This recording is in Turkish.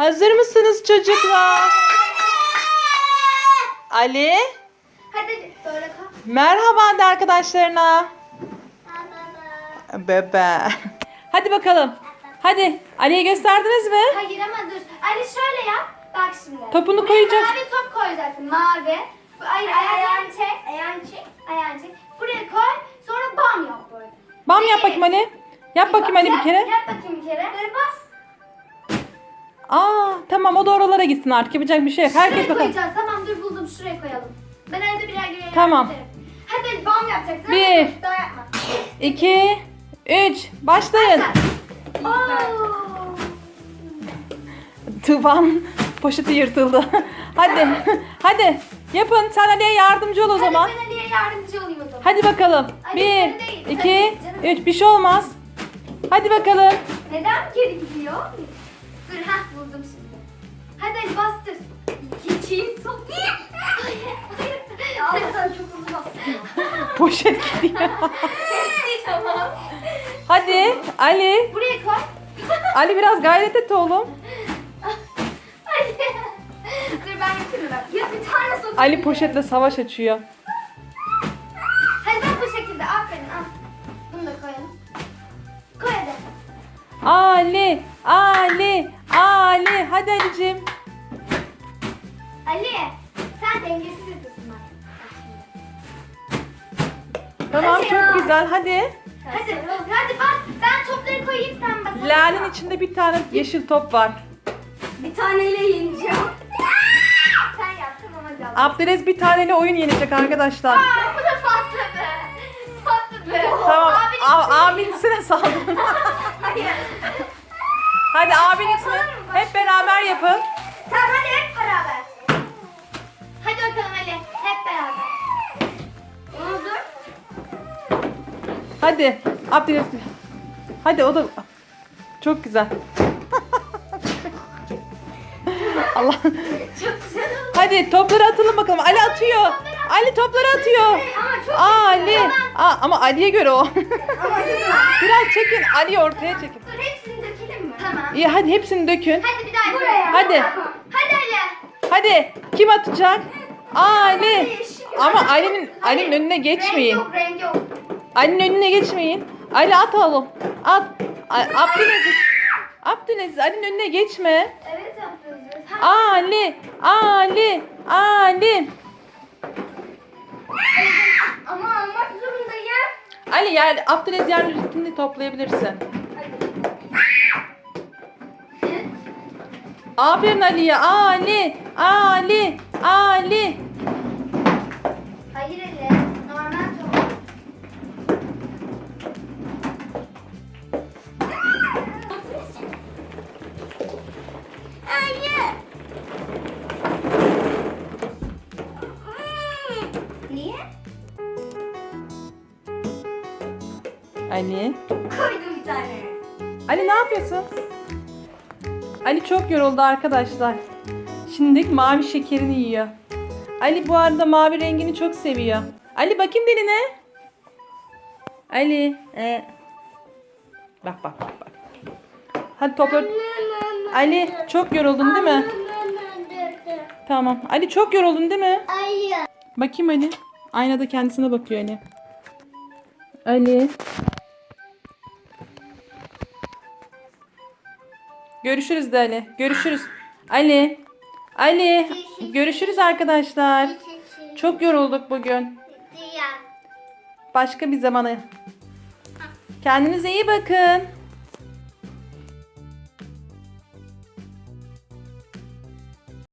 Hazır mısınız çocuklar? Ali, Hadi böyle kal. merhaba de arkadaşlarına. Bebe. Hadi bakalım. Hadi Ali'ye gösterdiniz mi? Hayır ama dur. Ali şöyle yap. Bak şimdi. Topunu koyacaksın. Mavi top koyacaksın. Mavi. Hayır ayağını çek. Ayağını çek. Ayağını çek. Buraya koy. Sonra bam yap böyle. Bam yap bakayım Ali. Yap bakayım Ali bir kere. Yap bakayım bir kere. Böyle bas. Aa tamam o da oralara gitsin artık yapacak bir şey yok. Herkes Şuraya bakalım. koyacağız. Tamam dur buldum. Şuraya koyalım. Ben evde birer göre Tamam. Hadi Ali, bam yapacaksın. Bir. Hadi, Daha yapma. 2 3 başlayın. Oo. Tufan poşeti yırtıldı. Hadi. Hadi. Yapın. Sen Ali'ye yardımcı ol o zaman. Hadi ben Ali'ye yardımcı olayım o zaman. Hadi bakalım. Ali, 1 sen değil, sen 2 değil canım. 3 bir şey olmaz. Hadi bakalım. Neden geri gidiyor? Dur ha buldum şimdi. Hadi hadi bastır. Geçeyim hayır. Ya sen çok hızlı bastın. Poşet gidiyor. tamam. Hadi Ali. Buraya koy. Ali biraz gayret et oğlum. Hadi. Dur ben yapayım bak. Ya bir tane sokayım. Ali poşetle savaş açıyor. Hadi bak bu şekilde aferin al. Bunu da koyalım. Koy hadi. Ali, Ali, Tamam çok güzel. Hadi. Hadi hadi bas. Ben topları koyayım sen bas. Lale'nin içinde bir tane yeşil top var. Bir taneyle yeneceğim. Sen yap tamam hadi al. Abdülez bir taneyle oyun yenecek arkadaşlar. Aa, bu da patladı. Patladı. Tamam. Abinin A- içine- abinisine Hadi Abdülez. Hadi o da çok güzel. Allah. Çok güzel oldu. Hadi topları atalım bakalım. Ali atıyor. Ali topları atıyor. Ama çok Aa Ali. Aa, ama Ali'ye göre o. Biraz çekin. Ali'yi ortaya çekin. Dur hepsini dökelim mi? Tamam. İyi hadi hepsini dökün. Hadi bir daha buraya. Hadi. Hadi Ali. Hadi kim atacak? Aa Ali. Ama Ali'nin. Ali'nin önüne geçmeyin. Renk yok renk yok. Ali'nin önüne geçmeyin. Ali at oğlum. At. Abdülaziz. Abdülaziz Ali'nin önüne geçme. Evet. Ha. Ali. Ali. Ali. Ama almak zorundayım. Ali yer Abdülaziz yer üstünde toplayabilirsin. Aferin Ali'ye. Ali. Ali. Ali. Hayır Hayır. Niye? Ali. Koydum bir tane. Ali ne yapıyorsun? Ali çok yoruldu arkadaşlar. Şimdi mavi şekerini yiyor. Ali bu arada mavi rengini çok seviyor. Ali bakayım diline. Ali. e. Bak bak bak bak. Hadi topla. Ali çok yoruldun değil mi? Tamam. Ali çok yoruldun değil mi? Hayır. Bakayım Ali. Aynada kendisine bakıyor Ali. Ali. Görüşürüz de Ali. Görüşürüz. Ali. Ali. Görüşürüz arkadaşlar. Çok yorulduk bugün. Başka bir zamana. Kendinize iyi bakın.